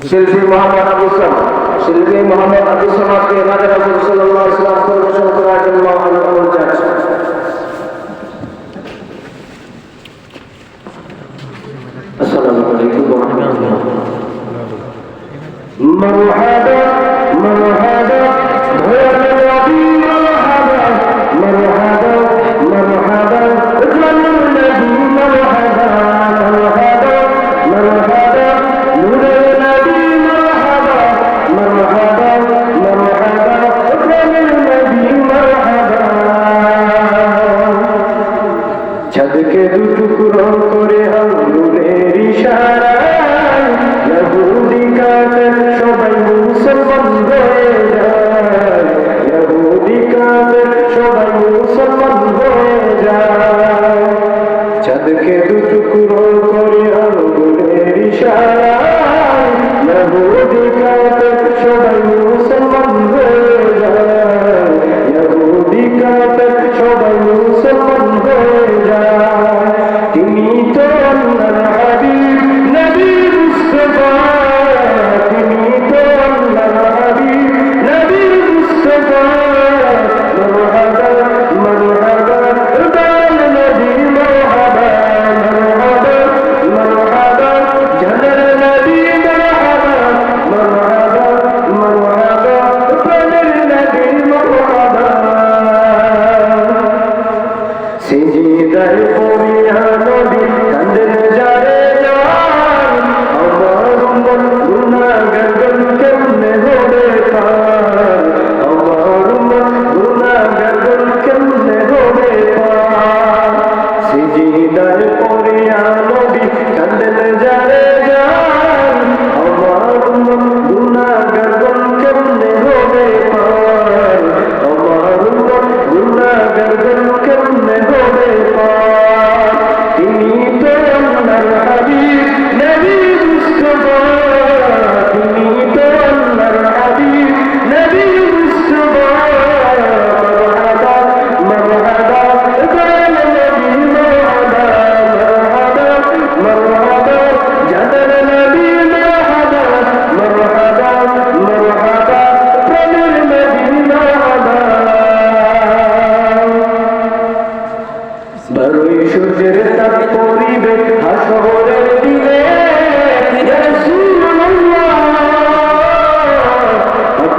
শিল্পী মোহাম্মদ আবুসাম শিল্পী মোহাম্মদ আবুসামাকে এনাদের রাসুল সাল্লাহ ইসলাম পরিবেশন করার জন্য অনুরোধ জানাচ্ছি আসসালামু আলাইকুম চাঁদকে দু টুকরো করে আঙুলের ইশারা যে দর